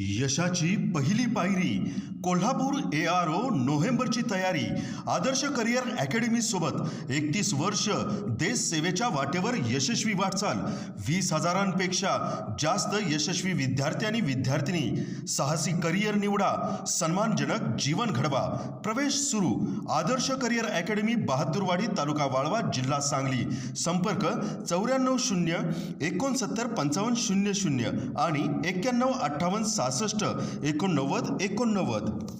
यशाची पहिली पायरी कोल्हापूर ए आर ओ नोव्हेंबरची तयारी. आदर्श करिअर अकॅडमीसोबत एकतीस वर्ष देश सेवेच्या वाटेवर यशस्वी वाटचाल. वीस हजारांपेक्षा जास्त यशस्वी विद्यार्थी आणि विद्यार्थिनी. साहसी करिअर निवडा सन्मानजनक जीवन घडवा. प्रवेश सुरू. आदर्श करिअर अकॅडमी बहादूरवाडी तालुका वाळवा जिल्हा सांगली. संपर्क चौऱ्याण्णव शून्य एकोणसत्तर पंचावन्न शून्य शून्य आणि एक्क्याण्णव अठ्ठावन्न सहासष्ट एकोणनव्वद एकोणनव्वद.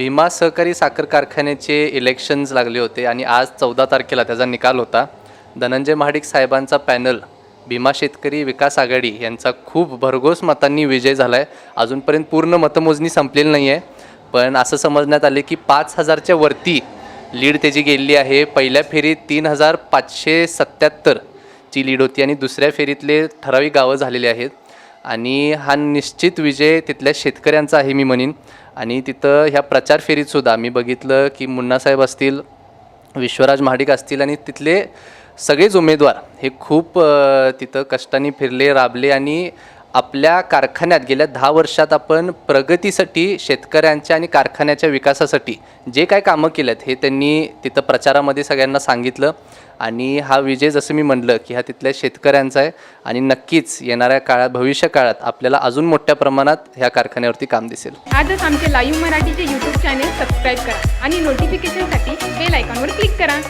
भीमा सहकारी साखर कारखान्याचे इलेक्शन्स लागले होते आणि आज चौदा तारखेला त्याचा निकाल होता. धनंजय महाडिक साहेबांचा पॅनल भीमा शेतकरी विकास आघाडी यांचा खूप भरघोस मतांनी विजय झाला आहे अजूनपर्यंत पूर्ण मतमोजणी संपलेली नाही आहे पण असं समजण्यात आले की पाच हजारच्या वरती लीड त्याची गेलेली आहे. पहिल्या फेरीत तीन हजार पाचशे सत्याहत्तरची लीड होती आणि दुसऱ्या फेरीतले ठराविक गावं झालेली आहेत. आणि हा निश्चित विजय तिथल्या शेतकऱ्यांचा आहे मी म्हणीन. आणि तिथं ह्या प्रचार फेरीतसुद्धा मी बघितलं की मुन्नासाहेब असतील विश्वराज महाडिक असतील आणि तिथले सगळेच उमेदवार हे खूप तिथं कष्टाने फिरले राबले आणि आपल्या कारखान्यात गेल्या दहा वर्षात आपण प्रगतीसाठी शेतकऱ्यांच्या आणि कारखान्याच्या विकासासाठी जे काय कामं केलेत हे त्यांनी तिथं प्रचारामध्ये सगळ्यांना सांगितलं. आणि हा विजय जसं मी म्हणलं की हा तिथल्या शेतकऱ्यांचा आहे आणि नक्कीच येणाऱ्या काळात भविष्य काळात आपल्याला अजून मोठ्या प्रमाणात ह्या कारखान्यावरती काम दिसेल. आजच आमचे लाईव्ह मराठीचे यूट्यूब चॅनेल सबस्क्राईब करा आणि नोटिफिकेशनसाठी बेल आयकॉनवर क्लिक करा.